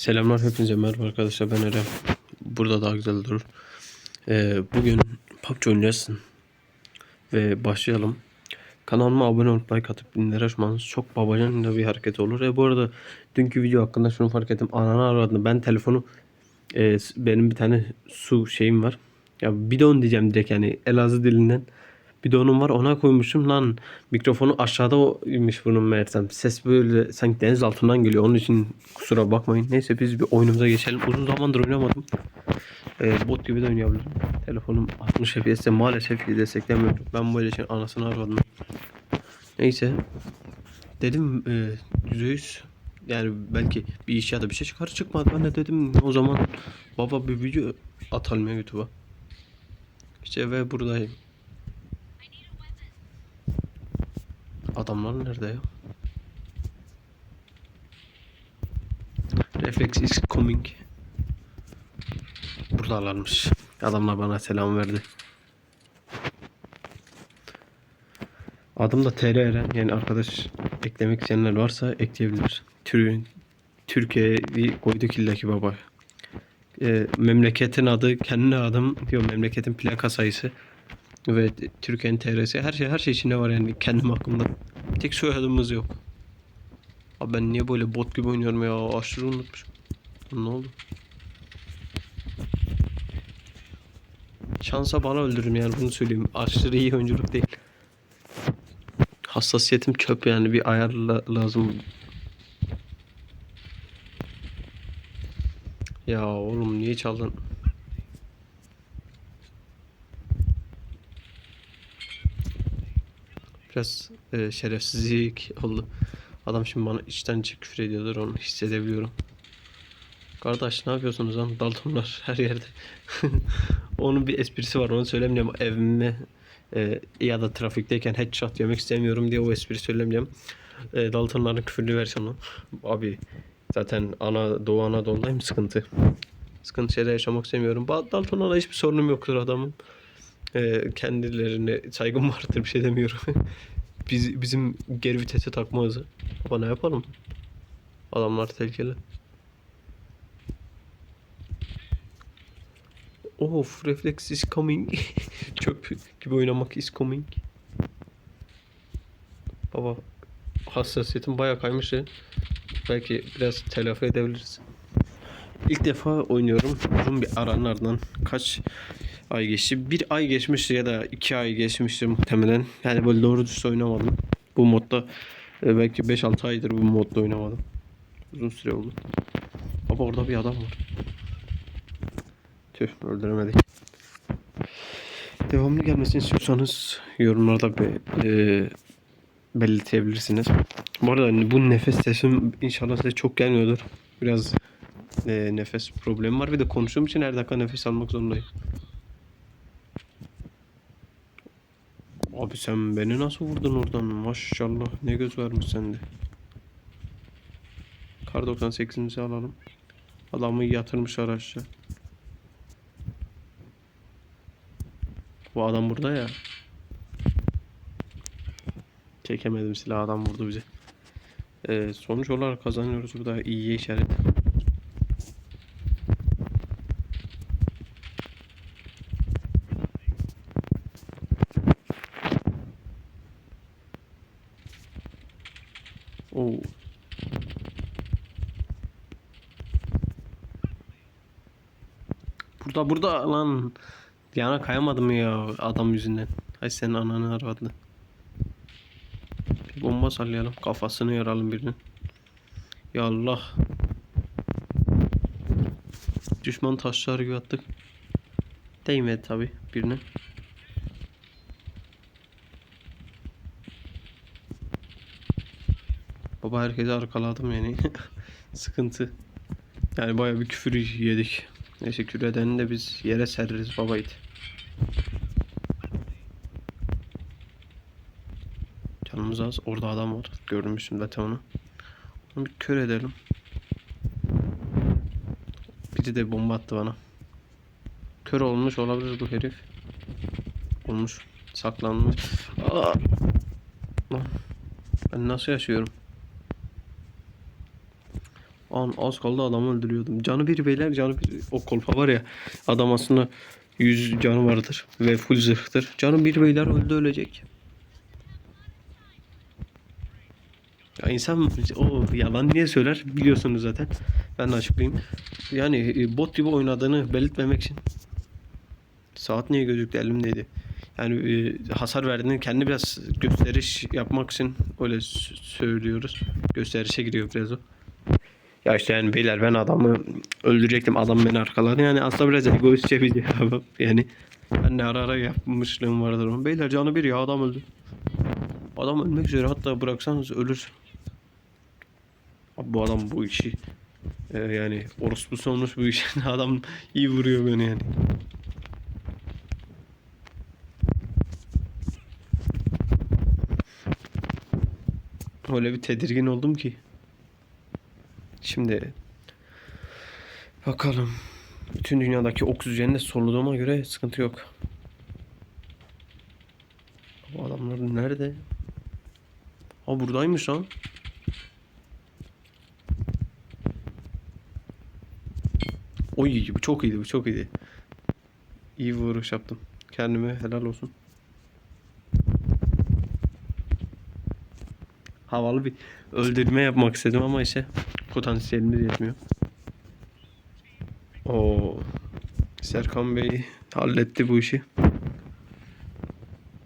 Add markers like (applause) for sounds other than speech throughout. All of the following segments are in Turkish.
Selamlar hepinize merhaba arkadaşlar ben Eren. Burada daha güzel durur. Ee, bugün PUBG oynayacağız. Ve başlayalım. Kanalıma abone olup like atıp binler açmanız çok babacanca bir hareket olur. E bu arada dünkü video hakkında şunu fark ettim. Ananı aradım. Ben telefonu e, benim bir tane su şeyim var. Ya bidon diyeceğim direkt yani Elazığ dilinden. Bidonum var ona koymuşum lan mikrofonu aşağıda oymuş bunun meğersem. Ses böyle sanki deniz altından geliyor. Onun için kusura bakmayın. Neyse biz bir oyunumuza geçelim. Uzun zamandır oynamadım. Ee, bot gibi de oynayabilirim. Telefonum 60 FPS'te maalesef ki desteklemiyor. Ben böyle için anasını aradım. Neyse. Dedim e, %100 yani belki bir iş ya da bir şey çıkar çıkmadı. Ben de dedim o zaman baba bir video atalım YouTube'a. İşte ve buradayım. Adamlar nerede ya? Reflex is coming. Buradalarmış. Adamlar bana selam verdi. Adım da TR Eren. Yani arkadaş eklemek isteyenler varsa ekleyebilir. Tür Türkiye'yi koyduk illaki baba. Ee, memleketin adı, kendi adım diyor memleketin plaka sayısı ve Türkiye'nin TR'si her şey her şey içinde var yani kendim hakkında. Tek soyadımız yok. Abi ben niye böyle bot gibi oynuyorum ya? Aşırı unutmuşum. Ne oldu? Şansa bana öldürürüm yani bunu söyleyeyim. Aşırı iyi oyunculuk değil. Hassasiyetim çöp yani bir ayar la- lazım. Ya oğlum niye çaldın? Biraz e, şerefsizlik oldu. Adam şimdi bana içten içe küfür ediyordur onu hissedebiliyorum. Kardeş ne yapıyorsunuz lan Daltonlar her yerde. (laughs) Onun bir esprisi var onu söylemeyeceğim. Evime e, ya da trafikteyken headshot yemek istemiyorum diye o espri söylemeyeceğim. E, Daltonların küfürlü versiyonu. Abi zaten ana Doğu Anadolu'dayım sıkıntı. Sıkıntı şeyler yaşamak istemiyorum. Daltonlara hiçbir sorunum yoktur adamın. E, kendilerine saygım vardır bir şey demiyorum. (laughs) Biz, bizim geri vitese takma hızı. Ama ne yapalım? Adamlar tehlikeli. Of reflex is coming. (laughs) Çöp gibi oynamak is coming. Baba hassasiyetim baya kaymış ya. Belki biraz telafi edebiliriz. İlk defa oynuyorum. Uzun bir aranın ardından kaç ay geçti? Bir ay geçmişti ya da iki ay geçmişti muhtemelen. Yani böyle doğru düz oynamadım. Bu modda e, belki 5-6 aydır bu modda oynamadım. Uzun süre oldu. Baba orada bir adam var. Tüh öldüremedik. Devamlı gelmesini istiyorsanız yorumlarda be, e, belirtebilirsiniz. Bu arada hani bu nefes sesim inşallah size çok gelmiyordur. Biraz e, nefes problemi var. Bir de konuştuğum için her dakika nefes almak zorundayım. Abi sen beni nasıl vurdun oradan? Maşallah ne göz varmış sende. Kar 98'imizi alalım. Adamı yatırmışlar aşağı. Bu adam burada ya. Çekemedim silah adam vurdu bizi. Ee, sonuç olarak kazanıyoruz. Bu da iyiye işaret. Oo. Burada burada lan. Yana kayamadım ya adam yüzünden. Hay senin ananı aradı. Bir bomba sallayalım. Kafasını yaralım birinin. Ya Allah. Düşman taşlar gibi attık. Değmedi tabi birine. Baba herkesi arkaladım yani. (laughs) Sıkıntı. Yani baya bir küfür yedik. Neyse küfür de biz yere seririz babaydı. Canımız az. Orada adam var. Görmüşsün zaten onu. Onu bir kör edelim. Biri de bomba attı bana. Kör olmuş olabilir bu herif. Olmuş. Saklanmış. Aa! Ben nasıl yaşıyorum? An az kaldı adamı öldürüyordum. Canı bir beyler canı bir. O kolpa var ya adam aslında 100 canı vardır ve full zırhtır. Canı bir beyler öldü ölecek. Ya insan o yalan niye söyler biliyorsunuz zaten. Ben de açıklayayım. Yani e, bot gibi oynadığını belirtmemek için. Saat niye gözüktü elimdeydi. Yani e, hasar verdiğini kendi biraz gösteriş yapmak için öyle söylüyoruz. Gösterişe giriyor biraz o. Ya işte yani beyler ben adamı öldürecektim. Adam beni arkaladı. Yani aslında biraz egoistçe bir cevap. Yani ben de ara ara yapmışlığım vardır. ama. Beyler canı bir ya adam öldü. Adam ölmek üzere hatta bıraksanız ölür. Abi bu adam bu işi e, yani orospu olmuş bu işi. (laughs) adam iyi vuruyor beni yani. Öyle bir tedirgin oldum ki. Şimdi bakalım. Bütün dünyadaki oksijeni de soluduğuma göre sıkıntı yok. Bu adamlar nerede? Ha buradaymış lan. Oy bu çok iyiydi bu çok iyiydi. İyi vuruş yaptım. Kendime helal olsun. Havalı bir öldürme yapmak istedim ama işte potansiyelimiz yetmiyor. O Serkan Bey halletti bu işi.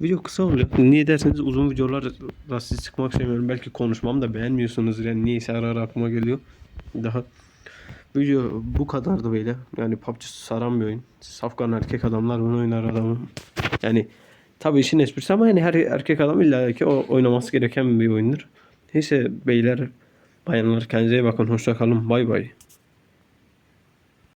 Video kısa oluyor. Niye derseniz uzun videolar da sizi sıkmak istemiyorum. Belki konuşmam da beğenmiyorsunuz. Yani niyeyse ara ara aklıma geliyor. Daha video bu kadardı böyle. Yani PUBG saran bir oyun. Safkan erkek adamlar bunu oynar adamım. Yani tabii işin esprisi ama yani her erkek adam illa ki o oynaması gereken bir oyundur. Neyse beyler, bayanlar kendinize iyi bakın. Hoşça kalın. Bay bay.